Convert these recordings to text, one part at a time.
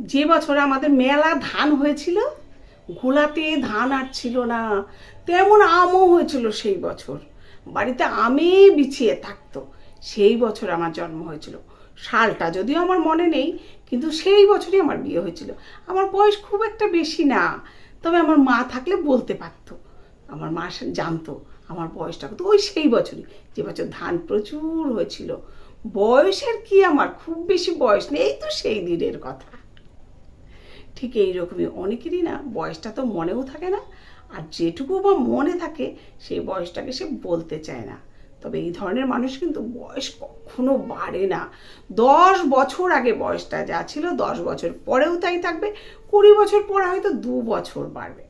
যে বছর আমাদের মেলা ধান হয়েছিল, গোলাতে ধান আর ছিল না। তেমন আমও হয়েছিল সেই বছর। বাড়িতে আমে বিছিয়ে থাকতো। সেই বছর আমার জন্ম হয়েছিল। সালটা যদিও আমার মনে নেই, কিন্তু সেই বছরই আমার বিয়ে হয়েছিল। আমার বয়স খুব একটা বেশি না, তবে আমার মা থাকলে বলতে পারতো। আমার মা জানতো আমার বয়সটা কত। ওই সেই বছরই যে বছর ধান প্রচুর হয়েছিল। বয়সের কি আমার? খুব বেশি বয়স নেই তো সেই দিনের কথা। ঠিক এই রকমই অনেকেরই না বয়সটা তো মনেও থাকে না, আর যেটুকু বা মনে থাকে সেই বয়সটাকে সে বলতে চায় না। তবে এই ধরনের মানুষ কিন্তু বয়স কখনো বাড়ে না। দশ বছর আগে বয়সটা যা ছিল, দশ বছর পরেও তাই থাকবে, কুড়ি বছর পরে হয়তো দু বছর বাড়বে।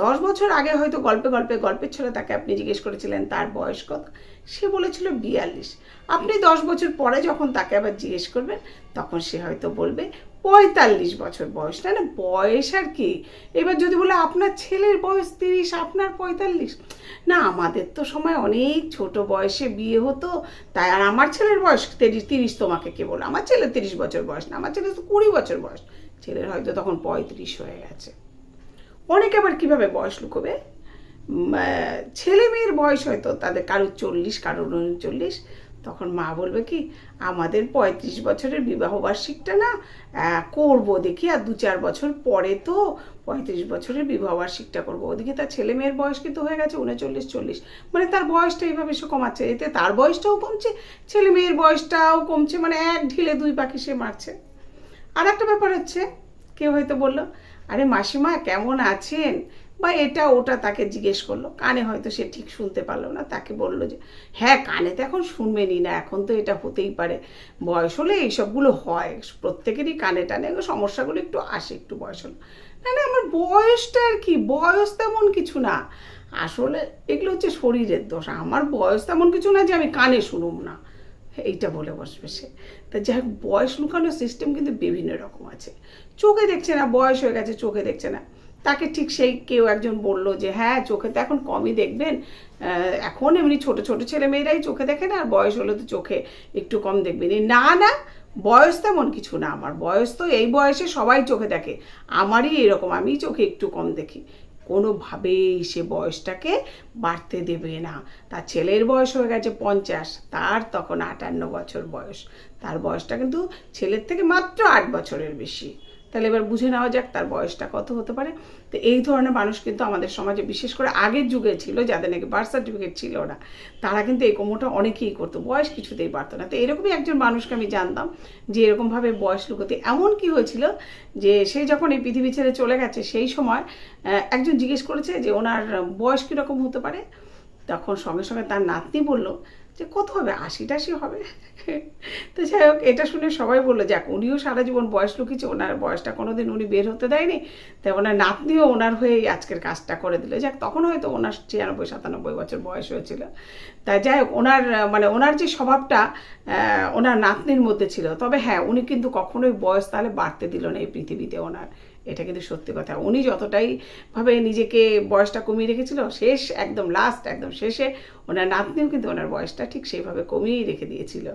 দশ বছর আগে হয়তো গল্পে গল্পে গল্পের ছলে তাকে আপনি জিজ্ঞেস করেছিলেন, তার বয়স কত? সে বলেছিল বিয়াল্লিশ। আপনি দশ বছর পরে যখন তাকে আবার জিজ্ঞেস করবেন, তখন সে হয়তো বলবে পঁয়তাল্লিশ বছর বয়স। না না, বয়স আর কি? এবার যদি বলে আপনার ছেলের বয়স তিরিশ, আপনার পঁয়তাল্লিশ। না, আমাদের তো সময় অনেক ছোট বয়সে বিয়ে হতো, তাই আর আমার ছেলের বয়স তিরিশ তিরিশ তোমাকে কে বলো আমার ছেলে তিরিশ বছর বয়স না, আমার ছেলে তো কুড়ি বছর বয়স। ছেলের হয়তো তখন পঁয়ত্রিশ হয়ে গেছে। অনেকে আবার কীভাবে বয়স লুকোবে? ছেলে মেয়ের বয়স হয়তো তাদের কারোর চল্লিশ, কারোর উনচল্লিশ। তখন মা বলবে কি, আমাদের পঁয়ত্রিশ বছরের বিবাহ বার্ষিকটা না করব দেখি, আর দু চার বছর পরে তো পঁয়ত্রিশ বছরের বিবাহ বার্ষিকটা করব। ওদিকে তার ছেলে মেয়ের বয়স কিন্তু হয়ে গেছে উনচল্লিশ, চল্লিশ। মানে তার বয়সটা এইভাবে সে কমাচ্ছে, এতে তার বয়সটাও কমছে, ছেলে মেয়ের বয়সটাও কমছে মানে এক ঢিলে দুই পাখি সে মারছে। আর একটা ব্যাপার হচ্ছে, কেউ হয়তো বলল আরে মাসিমা, কেমন আছেন? বা এটা ওটা তাকে জিজ্ঞেস করল। কানে হয়তো সে ঠিক শুনতে পারল না, তাকে বলল যে হ্যাঁ কানে তো এখন শুনবেনই না, এখন তো এটা হতেই পারে। বয়স হলে এইসবগুলো হয়, প্রত্যেকেরই কানে টানে সমস্যাগুলো একটু আসে, একটু বয়স হলো। না না, আমার বয়সটা আর কি, বয়স তেমন কিছু না। আসলে এগুলো হচ্ছে শরীরের দোষ, আমার বয়স তেমন কিছু না যে আমি কানে শুনুম না। এইটা বলে বসবে সে। তা যাই হোক, বয়স লুকানোর সিস্টেম কিন্তু বিভিন্ন রকম আছে। চোখে দেখছে না, বয়স হয়ে গেছে, চোখে দেখছে না। তাকে ঠিক সেই কেউ একজন বলল যে হ্যাঁ চোখে তো এখন কমই দেখবেন। এখন এমনি ছোট ছোট ছেলে মেয়েরাই চোখে দেখে না, আর বয়স হলে তো চোখে একটু কম দেখবেন। না না, বয়স তেমন কিছু না আমার। বয়স তো এই বয়সে সবাই চোখে দেখে। আমারই এরকম আমি চোখে একটু কম দেখি। কোনোভাবেই সে বয়সটাকে বাড়তে দেবে না। তার ছেলের বয়স হয়ে গেছে পঞ্চাশ, তার তখন আটান্ন বছর বয়স। তার বয়সটা কিন্তু ছেলের থেকে মাত্র আট বছরের বেশি। তাহলে এবার বুঝে নেওয়া যাক তার বয়সটা কত হতে পারে। তো এই ধরনের মানুষ কিন্তু আমাদের সমাজে বিশেষ করে আগের যুগে ছিল, যাদের নাকি বার্থ সার্টিফিকেট ছিল না, তারা কিন্তু এই কমোটা অনেকেই করতো, বয়স কিছুতেই পারতো না। তো এরকমই একজন মানুষকে আমি জানতাম যে এরকমভাবে বয়স লুকোতে এমন কি হয়েছিল যে সে যখন এই পৃথিবী ছেড়ে চলে গেছে সেই সময় একজন জিজ্ঞেস করেছে যে ওনার বয়স কীরকম হতে পারে? তখন সঙ্গে সঙ্গে তার নাতনি বলল যে, কত হবে? আশি টাশি হবে? তো যাই হোক, এটা শুনে সবাই বলল, যাক, উনিও সারা জীবন বয়স লুকিয়েছে, ওনার বয়সটা কোনোদিন উনি বের হতে দেয়নি। তাই ওনার নাতনিও ওনার হয়েই আজকের কাজটা করে দিল। যাক, তখন হয়তো ওনার ছিয়ানব্বই সাতানব্বই বছর বয়স হয়েছিল। তাই যাই হোক, ওনার মানে ওনার যে স্বভাবটা ওনার নাতনির মধ্যে ছিল। তবে হ্যাঁ উনি কিন্তু কখনোই বয়স তাহলে বাড়তে দিল না এই পৃথিবীতে ওনার। এটা কিন্তু সত্যি কথা। উনি যতটাই ভাবে নিজেকে বয়সটা কমিয়ে রেখেছিল, শেষ, একদম লাস্ট একদম শেষে, ওনার নাতনিও কিন্তু ওনার বয়সটা ঠিক সেইভাবে কমিয়েই রেখে দিয়েছিল।